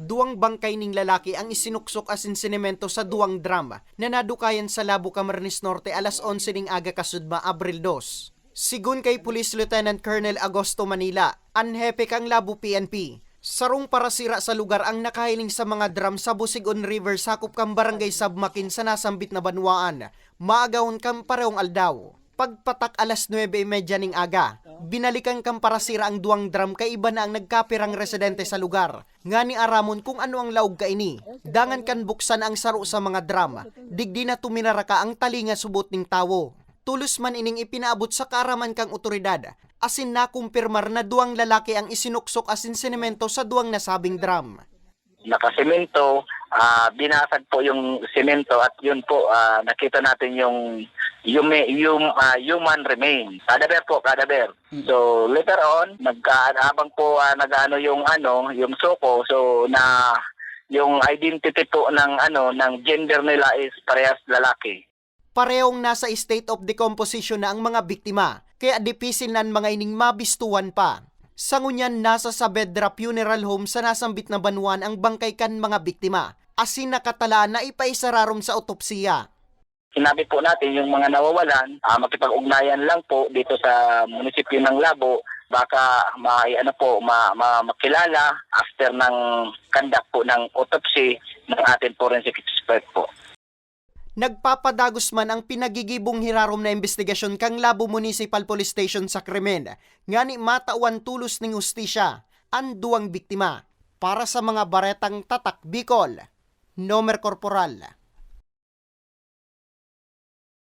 Duwang bangkay ning lalaki ang isinuksok asin sinemento sa duwang drum na nadukayan sa Labo Camarines Norte alas 11 ning aga kasudma Abril 2. Sigun kay Police Lieutenant Colonel Agosto Manila, anhepe kang Labo PNP. Sarong para sira sa lugar ang nakahiling sa mga drum sa Busigon River sakop kang barangay Sabmakin sa nasambit na banwaan. Maagawon kang parehong aldaw. Pagpatak alas 9.30 ning aga, binalikan kang para sira ang duwang drum kay iba na ang nagkapirang residente sa lugar. Nga ni Aramon kung ano ang laog ka ini. Dangan kan buksan ang saro sa mga drum. Digdi na tuminara ka ang talinga subot ning tawo. Tulos man ining ipinaabot sa karaman kang otoridad. Asin na kumpirmar na duwang lalaki ang isinuksok asin sinemento sa duwang nasabing drum. Nakasemento, ah binasag po yung semento at yun po ah, nakita natin yung yung, yung ah, human remains. Kadaber po, kadaber. So later on, nagka habang po ah, nagano yung ano, yung soko, so na yung identity po ng ano ng gender nila is parehas lalaki. Parehong nasa state of decomposition na ang mga biktima, kaya dipisil nan mga ining mabistuan pa. Sa ngunyan nasa sa Bedra Funeral Home sa nasambit na banwan ang bangkay kan mga biktima, asin nakatalaan na ipaisararom sa otopsiya. Sinabi po natin yung mga nawawalan, ah, makipag-ugnayan lang po dito sa munisipyo ng Labo baka ma ano po ma, ma- makilala after ng conduct po ng autopsy ng ating forensic expert po. Nagpapadagos man ang pinagigibong hirarom na investigasyon kang Labo Municipal Police Station sa krimen, nga ni matawan tulos ning ustisya, ang duwang biktima. Para sa mga baretang tatak Bicol, Nomer Corporal,